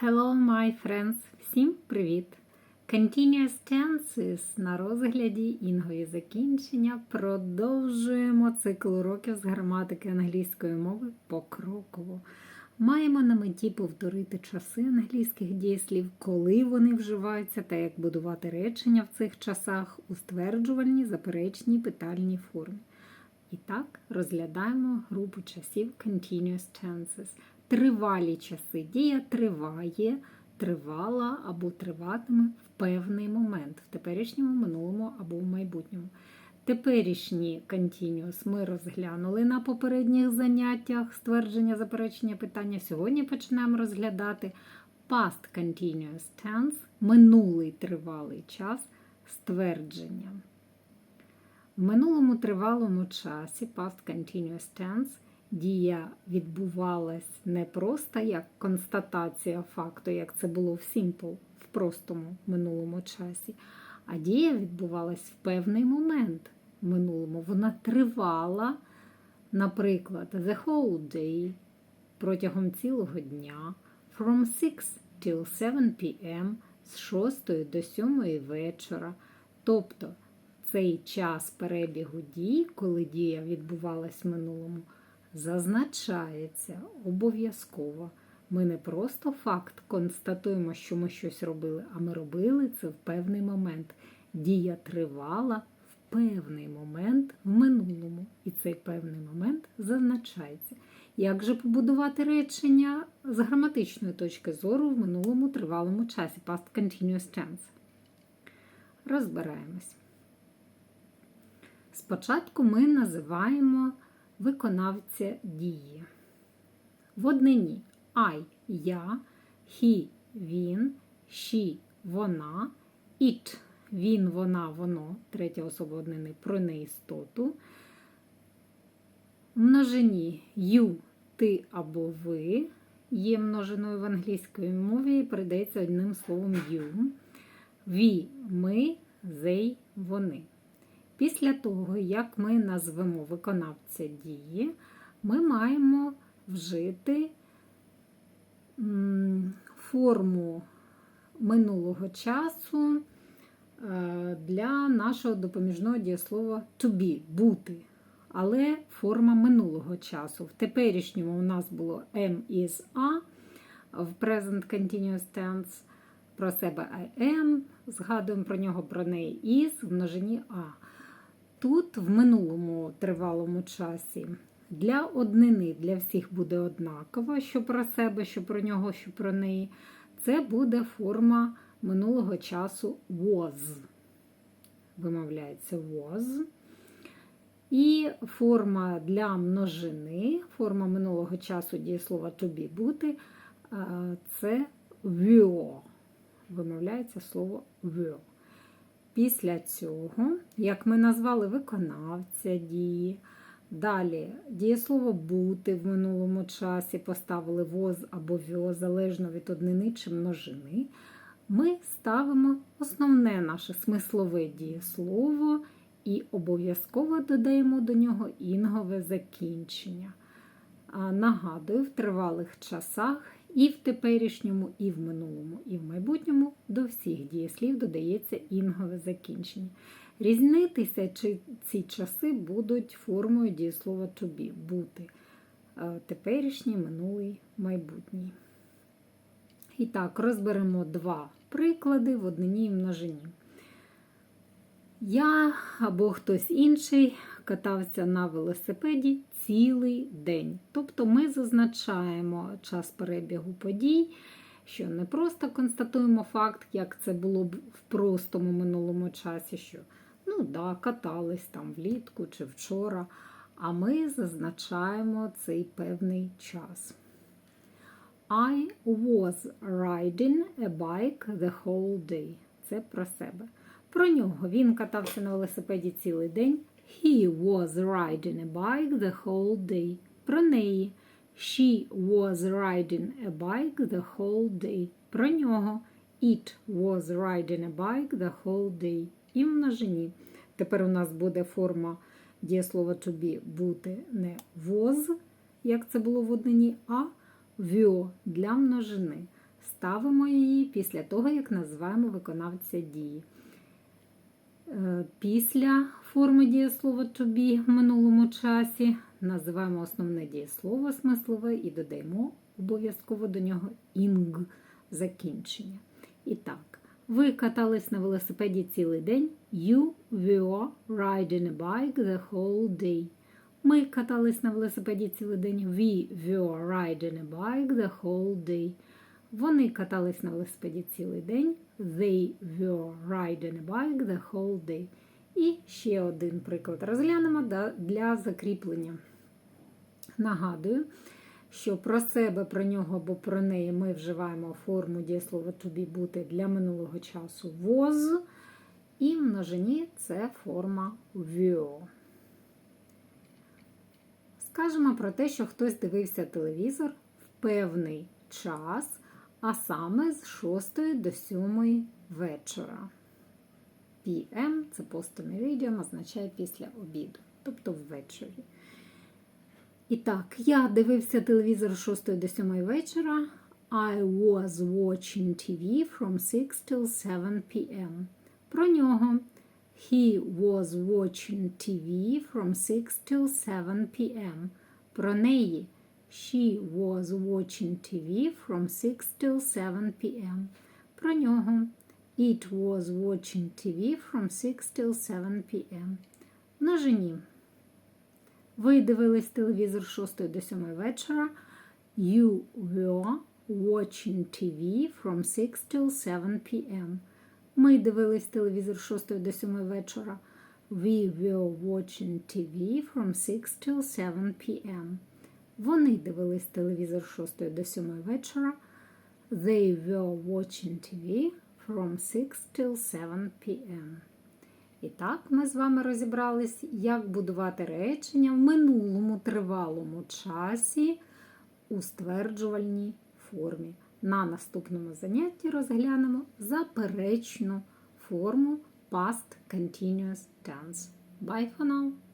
Hello, my friends! Всім привіт! Continuous tenses на розгляді інгові закінчення. Продовжуємо цикл уроків з граматики англійської мови покроково. Маємо на меті повторити часи англійських дієслів, коли вони вживаються, та як будувати речення в цих часах у стверджувальній, заперечній, питальній формі. І так, розглядаємо групу часів Continuous Tenses. Тривалі часи. Дія триває, тривала або триватиме в певний момент, в теперішньому, минулому або в майбутньому. Теперішні continuous ми розглянули на попередніх заняттях ствердження, заперечення питання. Сьогодні починаємо розглядати past continuous tense, минулий тривалий час ствердження. В минулому тривалому часі past continuous tense дія відбувалась не просто як констатація факту, як це було в simple, в простому минулому часі, а дія відбувалась в певний момент в минулому. Вона тривала, наприклад, the whole day протягом цілого дня, from 6 till 7 p.m. з 6 до 7 вечора. Тобто цей час перебігу дій, коли дія відбувалась в минулому, зазначається обов'язково. Ми не просто факт констатуємо, що ми щось робили, а ми робили це в певний момент. Дія тривала в певний момент в минулому, і цей певний момент зазначається. Як же побудувати речення з граматичної точки зору в минулому тривалому часі past continuous tense? Розбираємось. Спочатку ми називаємо виконавця дії. В однині I я, he він, she вона, it він, вона, воно, третя особа однини про неістоту. В множині you, ти або ви є множиною в англійській мові і передається одним словом you. We – ми, they – вони. Після того, як ми назвемо виконавця дії, ми маємо вжити форму минулого часу е, для нашого допоміжного дієслова to be бути. Але форма минулого часу. В теперішньому у нас було am is a, в present continuous tense про себе I am, згадуємо про нього про неї is в множині a. Тут в минулому тривалому часі для однини, для всіх буде однаково, що про себе, що про нього, що про неї. Це буде форма минулого часу was. Вимовляється was. І форма для множини, форма минулого часу дієслова to be бути, це were. Вимовляється слово were. Після цього, як ми назвали виконавця дії, далі дієслово бути в минулому часі поставили воз або вьо, залежно від однини чи множини, ми ставимо основне наше смислове дієслово і обов'язково додаємо до нього інгове закінчення. Нагадую, в тривалих часах і в теперішньому, і в минулому, і в майбутньому до всіх дієслів додається інгове закінчення. Різнитися чи ці часи будуть формою дієслова be бути. Теперішній, минулий, майбутній. І так, розберемо два приклади в однині і множині. Я або хтось інший катався на велосипеді цілий день. Тобто ми зазначаємо час перебігу подій, що не просто констатуємо факт, як це було б в простому минулому часі, що ну да, катались там влітку чи вчора, а ми зазначаємо цей певний час. I was riding a bike the whole day. Це про себе. Про нього він катався на велосипеді цілий день. He was riding a bike the whole day. Про неї. She was riding a bike the whole day. Про нього. It was riding a bike the whole day. І в множині. Тепер у нас буде форма дієслова to be бути не was, як це було в однині, а вьо для множини. ставимо її після того, як називаємо виконавця дії. Після форми дієслова to be в минулому часі називаємо основне дієслово смислове і додаємо обов'язково до нього ing закінчення. І так, ви катались на велосипеді цілий день. You were riding a bike the whole day. Ми катались на велосипеді цілий день. We were riding a bike the whole day. Вони катались на велосипеді цілий день. They were riding a bike the whole day. І ще один приклад розглянемо для закріплення. Нагадую, що про себе, про нього або про неї ми вживаємо форму дієслова to be бути для минулого часу was. І в множині це форма were. Скажемо про те, що хтось дивився телевізор в певний час, а саме з 6 до 7 вечора. PM це постомеридіум, означає після обіду, тобто ввечері. І так, я дивився телевізор з 6 до 7 вечора. I was watching TV from 6 till 7 p.m. Про нього. He was watching TV from 6 till 7 p.m. Про неї. She was watching TV from 6 till 7 p.m. Про нього. It was watching TV from 6 till 7 p.m. Множині. Ви дивились телевізор з 6 до 7 вечора. You were watching TV from 6 till 7 p.m. Ми дивились телевізор з 6 до 7 вечора. We were watching TV from 6 till 7 p.m. Вони дивились телевізор з 6 до 7 вечора. They were watching TV from 6 till 7 p.m. І так, ми з вами розібрались, як будувати речення в минулому тривалому часі у стверджувальній формі. На наступному занятті розглянемо заперечну форму past continuous tense. Bye for now!